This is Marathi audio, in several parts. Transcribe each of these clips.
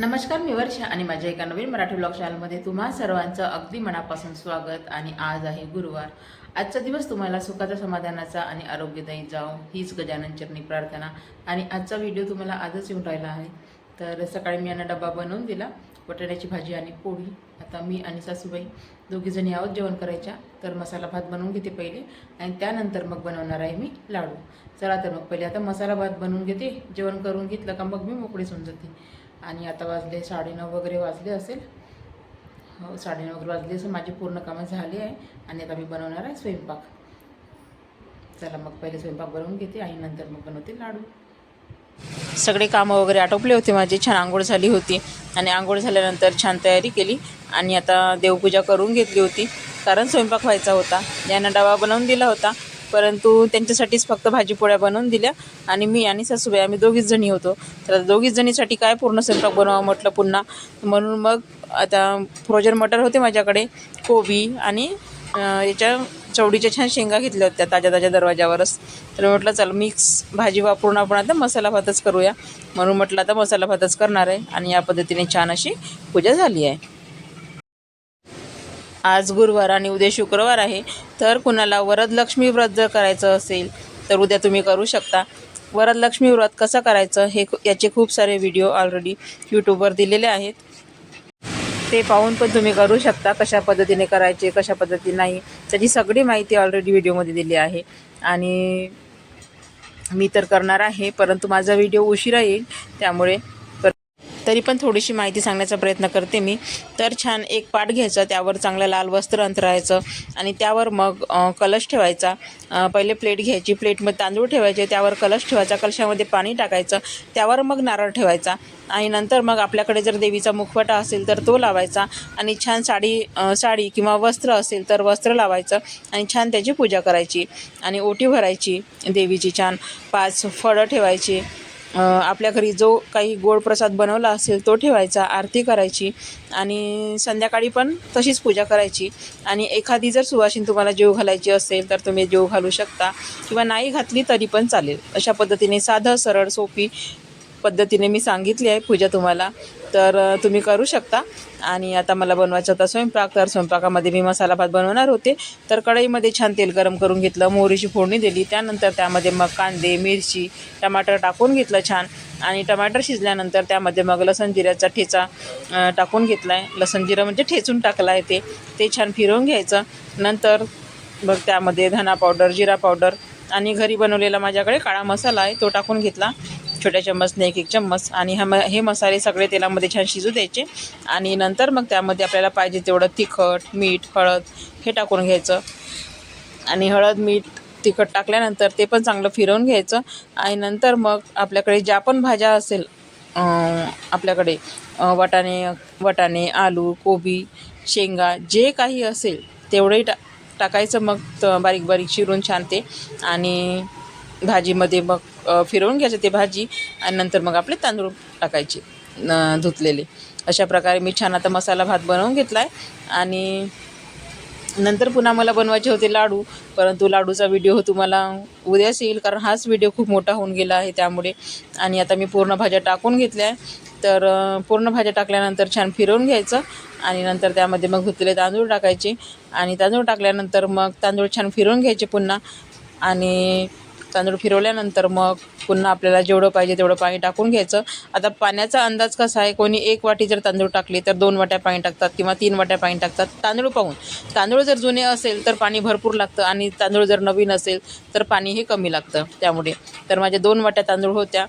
नमस्कार मी वर्षा आणि माझ्या एका नवीन मराठी ब्लॉग चॅनलमध्ये तुम्हा सर्वांचं अगदी मनापासून स्वागत आणि आज आहे गुरुवार. आजचा दिवस तुम्हाला सुखाचा समाधानाचा आणि आरोग्यदायी जाओ हीच गजानन चरणी प्रार्थना. आणि आजचा व्हिडिओ तुम्हाला आजच येऊन राहिला आहे. तर सकाळी मी यांना डबा बनवून दिला बटाट्याची भाजी आणि पोळी. आता मी आणि सासूबाई दोघीजणी आहोत जेवण करायच्या. तर मसाला भात बनवून घेते पहिले आणि त्यानंतर मग बनवणार आहे मी लाडू. चला तर मग पहिले आता मसाला भात बनवून घेते. जेवण करून घेतलं का मग मी मोकळीच होऊन जाते. आणि आता वाजले साडेनऊ वगैरे वाजले असेल. हो साडेनऊ वगैरे वाजले असेल. माझी पूर्ण कामं झाली आहे आणि आता मी बनवणार आहे स्वयंपाक. चला मग पहिले स्वयंपाक बनवून घेते आणि नंतर मग बनवते लाडू. सगळे कामं वगैरे आटोपले होते माझी. छान आंघोळ झाली होती आणि आंघोळ झाल्यानंतर छान तयारी केली आणि आता देवपूजा करून घेतली होती. कारण स्वयंपाक व्हायचा होता. यांना डबा बनवून दिला होता. परंतु त्यांच्यासाठीच फक्त भाजीपोळ्या बनवून दिल्या आणि मी आणि सासूबाई आम्ही दोघीच जणी होतो. तर दोघीच जणीसाठी काय पूर्ण स्वयंपाक बनवावं म्हटलं पुन्हा? म्हणून मग आता फ्रोजन मटर होते माझ्याकडे कोबी आणि याच्या चवडीच्या छान शेंगा घेतल्या होत्या ताज्या ताज्या दरवाजावरच तर म्हटलं चल मिक्स भाजी वापरून आपण आता मसाला भातच करूया. म्हणून म्हटलं आता मसाला भातच करणार आहे आणि या पद्धतीने छान अशी पूजा झाली आहे. आज गुरुवार आणि उद्या शुक्रवार आहे तर कुणाला वरदलक्ष्मी व्रत जर करायचं असेल तर उद्या तुम्ही करू शकता. वरदलक्ष्मी व्रत कसं करायचं हे याचे खूप सारे व्हिडिओ ऑलरेडी यूट्यूबवर दिलेले आहेत. ते पाहून पण तुम्ही करू शकता कशा पद्धतीने करायचे कशा पद्धतीने नाही त्याची सगळी माहिती ऑलरेडी व्हिडिओमध्ये दिली आहे. आणि मी तर करणार आहे परंतु माझा व्हिडिओ उशिरा येईल त्यामुळे तरी पण थोडीशी माहिती सांगण्याचा प्रयत्न करते मी. तर छान एक पाट घ्यायचं त्यावर चांगलं लाल वस्त्र अंतरायचं आणि त्यावर मग कलश ठेवायचा. पहिले प्लेट घ्यायची प्लेटमध्ये तांदूळ ठेवायचे त्यावर कलश ठेवायचा कलशामध्ये पाणी टाकायचं त्यावर मग नारळ ठेवायचा आणि नंतर मग आपल्याकडे जर देवीचा मुखवटा असेल तर तो लावायचा आणि छान साडी साडी किंवा वस्त्र असेल तर वस्त्र लावायचं आणि छान त्याची पूजा करायची आणि ओटी भरायची देवीची छान. पाच फळं ठेवायची आपल्या घरी जो काही गोड प्रसाद बनवला असेल तो ठेवायचा आरती करायची आणि संध्याकाळी पण तशीच पूजा करायची. आणि एखादी जर सुवासीन तुम्हाला जेव घालायची असेल तर तुम्ही जेव घालू शकता किंवा नाही घातली तरी पण चालेल. अशा पद्धतीने साधं सरळ सोपी पद्धतीने मी सांगितली आहे पूजा तुम्हाला. तर तुम्ही करू शकता. आणि आता मला बनवायचा होता स्वयंपाक तर स्वयंपाकामध्ये मी मसाला भात बनवणार होते. तर कढईमध्ये छान तेल गरम करून घेतलं मोहरीची फोडणी दिली. त्यानंतर त्यामध्ये मग कांदे मिरची टमाटर टाकून घेतलं छान. आणि टमाटर शिजल्यानंतर त्यामध्ये मग लसण जिऱ्याचा ठेचा टाकून घेतला आहे लसण जिरं म्हणजे ठेचून टाकला आहे ते. ते छान फिरवून घ्यायचं. नंतर मग त्यामध्ये धना पावडर जिरा पावडर आणि घरी बनवलेला माझ्याकडे काळा मसाला आहे तो टाकून घेतला. छोट्या चम्मचने एक एक चम्मच आणि हा म हे मसाले सगळे तेलामध्ये छान शिजू द्यायचे. आणि नंतर मग त्यामध्ये आपल्याला पाहिजे तेवढं तिखट मीठ हळद हे टाकून घ्यायचं. आणि हळद मीठ तिखट टाकल्यानंतर ते पण चांगलं फिरवून घ्यायचं. आणि नंतर मग आपल्याकडे ज्या पण भाज्या असेल आपल्याकडे वटाणे वाटाणे वाटाणे आलू कोबी शेंगा जे काही असेल तेवढंही टा टाकायचं मग त बारीक बारीक चिरून छान ते. आणि भाजीमध्ये मग फिरवून घ्यायचं ते भाजी आणि नंतर मग आपले तांदूळ टाकायचे न धुतलेले. अशा प्रकारे मी छान आता मसाला भात बनवून घेतला आहे आणि नंतर पुन्हा मला बनवायचे होते लाडू परंतु लाडूचा व्हिडिओ तुम्हाला उद्याच येईल कारण हाच व्हिडिओ खूप मोठा होऊन गेला आहे त्यामुळे. आणि आता मी पूर्ण भाज्या टाकून घेतल्या आहे तर पूर्ण भाज्या टाकल्यानंतर छान फिरवून घ्यायचं आणि नंतर त्यामध्ये मग धुतलेले तांदूळ टाकायचे. आणि तांदूळ टाकल्यानंतर मग तांदूळ छान फिरवून घ्यायचे पुन्हा. आणि तांदूळ फिरवल्यानंतर मग पुन्हा आपल्याला जेवढं पाहिजे तेवढं पाणी टाकून घ्यायचं. आता पाण्याचा अंदाज कसा आहे? कोणी एक वाटी जर तांदूळ टाकली तर दोन वाट्या पाणी टाकतात किंवा तीन वाट्या पाणी टाकतात? तांदूळ पाहून. तांदूळ जर जुने असेल तर पाणी भरपूर लागतं आणि तांदूळ जर नवीन असेल तर पाणी हे कमी लागतं त्यामुळे. तर माझ्या दोन वाट्या तांदूळ होत्या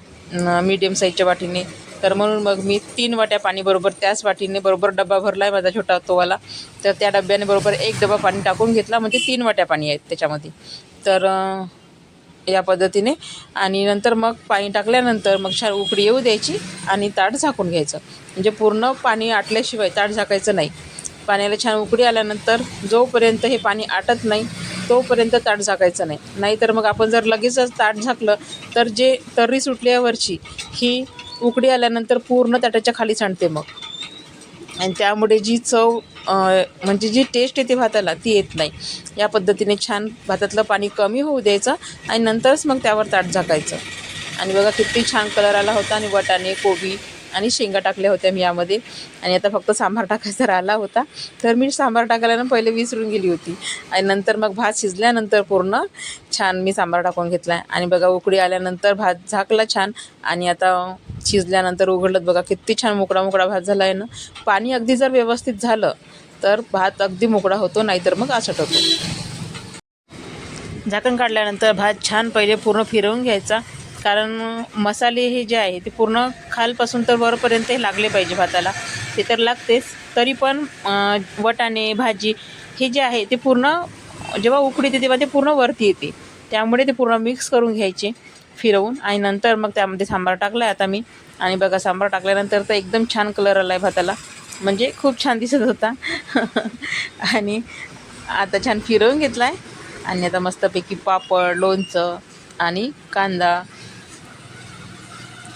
मीडियम साईजच्या वाटीने. तर म्हणून मग मी तीन वाट्या पाणी बरोबर त्याच वाटीने बरोबर डबा भरला आहे माझा छोटा तोवाला. तर त्या डब्याने बरोबर एक डबा पाणी टाकून घेतला म्हणजे तीन वाट्या पाणी आहेत त्याच्यामध्ये. तर या पद्धतीने. आणि नंतर मग पाणी टाकल्यानंतर मग छान उकडी येऊ द्यायची आणि ताट झाकून घ्यायचं. म्हणजे पूर्ण पाणी आटल्याशिवाय ताट झाकायचं नाही. पाण्याला छान उकडी आल्यानंतर जोपर्यंत हे पाणी आटत नाही तोपर्यंत ताट झाकायचं नाही. नाहीतर मग आपण जर लगेचच ताट झाकलं तर जे तर्री सुटल्यावरची ही उकडी आल्यानंतर पूर्ण ताटाच्या खाली सांडते मग. आणि त्यामुळे जी चव म्हणजे जी टेस्ट येते भाताला ती येत नाही. या पद्धतीने छान भातातलं पाणी कमी होऊ द्यायचं आणि नंतरच मग त्यावर ताट झाकायचं. आणि बघा किती छान कलर आला होता आणि वाटाणे कोबी आणि शेंगा टाकल्या होत्या मी यामध्ये. आणि आता फक्त सांबार टाकायचा राहिला होता. तर मी सांबार टाकायला ना पहिले विसरून गेली होती. आणि नंतर मग भात शिजल्यानंतर पूर्ण छान मी सांबार टाकून घेतला. आहे आणि बघा उकळी आल्यानंतर भात झाकला छान. आणि आता शिजल्यानंतर उघडलं. बघा किती छान मोकळा मोकळा भात झाला आहे ना. पाणी अगदी जर व्यवस्थित झालं तर भात अगदी मोकळा होतो. नाहीतर मग आसट होतो झाकण काढल्यानंतर भात छान पहिले पूर्ण फिरवून घ्यायचा. कारण मसाले हे जे आहे ते पूर्ण खालपासून तर वरपर्यंत हे लागले पाहिजे भाताला. ते तर लागतेच. तरी पण वटाणे भाजी हे जे आहे ते पूर्ण जेव्हा उकडीते तेव्हा ते पूर्ण वरती येते. त्यामुळे ते पूर्ण मिक्स करून घ्यायचे फिरवून. आणि नंतर मग त्यामध्ये सांबार टाकला आहे आता मी. आणि बघा सांबार टाकल्यानंतर तर एकदम छान कलर आला आहे भाताला. म्हणजे खूप छान दिसत होता. आणि आता छान फिरवून घेतला आहे आणि आता मस्तपैकी पापड लोणचं आणि कांदा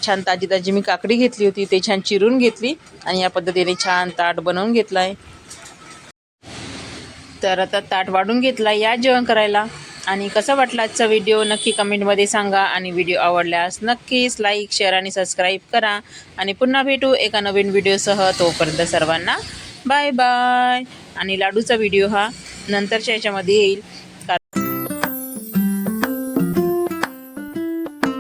छान ताजी ताजी मी काकडी घेतली होती ते छान चिरून घेतली आणि या पद्धतीने छान ताट बनवून घेतला आहे तर आता ताट वाढून घेतला या जेवण करायला. आणि कसा वाटला आजचा व्हिडिओ नक्की कमेंटमध्ये सांगा आणि व्हिडिओ आवडल्यास नक्कीच लाईक शेअर आणि सबस्क्राईब करा. आणि पुन्हा भेटू एका नवीन व्हिडिओसह तोपर्यंत सर्वांना बाय बाय आणि लाडूचा व्हिडिओ हा नंतरच्या याच्यामध्ये येईल.